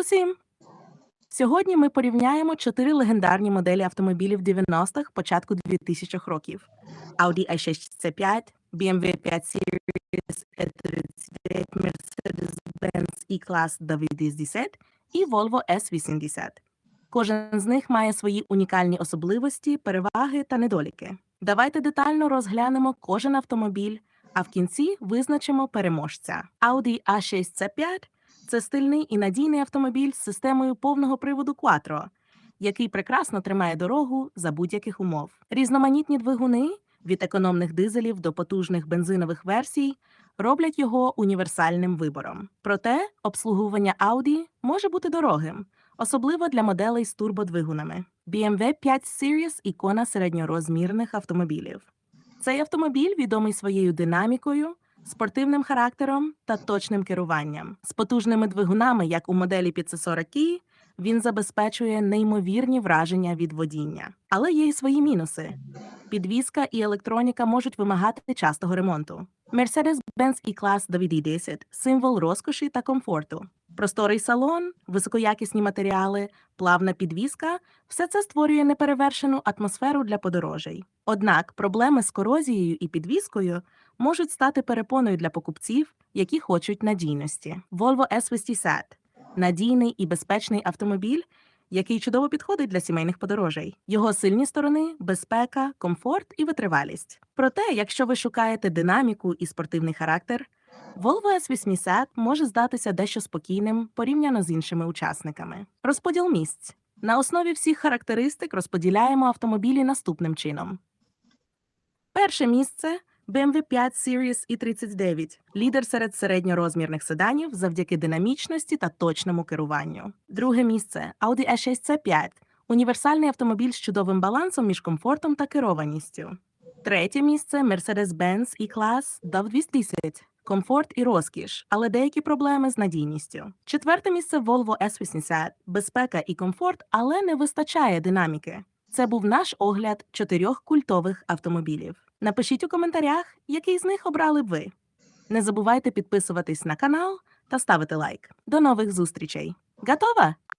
усім! Сьогодні ми порівняємо чотири легендарні моделі автомобілів 90-х, початку 2000-х років: Audi A6 C5, BMW 5 Series E39, Mercedes-Benz E-Class WD10 і Volvo S80. Кожен з них має свої унікальні особливості, переваги та недоліки. Давайте детально розглянемо кожен автомобіль, а в кінці визначимо переможця. Audi A6 C5 це стильний і надійний автомобіль з системою повного приводу Quattro, який прекрасно тримає дорогу за будь-яких умов. Різноманітні двигуни від економних дизелів до потужних бензинових версій роблять його універсальним вибором. Проте обслуговування Audi може бути дорогим, особливо для моделей з турбодвигунами. BMW 5 Series – ікона середньорозмірних автомобілів. Цей автомобіль відомий своєю динамікою, спортивним характером та точним керуванням. З потужними двигунами, як у моделі 540 Ki, він забезпечує неймовірні враження від водіння. Але є й свої мінуси. Підвізка і електроніка можуть вимагати частого ремонту. Mercedes-Benz E-Class WD10 – символ розкоші та комфорту. Просторий салон, високоякісні матеріали, плавна підвізка – все це створює неперевершену атмосферу для подорожей. Однак проблеми з корозією і підвізкою можуть стати перепоною для покупців, які хочуть надійності. Volvo S80 – надійний і безпечний автомобіль, який чудово підходить для сімейних подорожей. Його сильні сторони безпека, комфорт і витривалість. Проте, якщо ви шукаєте динаміку і спортивний характер, Volvo S80 може здатися дещо спокійним порівняно з іншими учасниками. Розподіл місць. На основі всіх характеристик розподіляємо автомобілі наступним чином. Перше місце BMW 5 Series i39 – лідер серед середньорозмірних седанів завдяки динамічності та точному керуванню. Друге місце Audi A6 C5 – універсальний автомобіль з чудовим балансом між комфортом та керованістю. Третє місце Mercedes-Benz E-Class DAF210 – комфорт і розкіш, але деякі проблеми з надійністю. Четверте місце Volvo S80 – безпека і комфорт, але не вистачає динаміки. Це був наш огляд чотирьох культових автомобілів. Напишіть у коментарях, який з них обрали б ви. Не забувайте підписуватись на канал та ставити лайк. До нових зустрічей. Готова?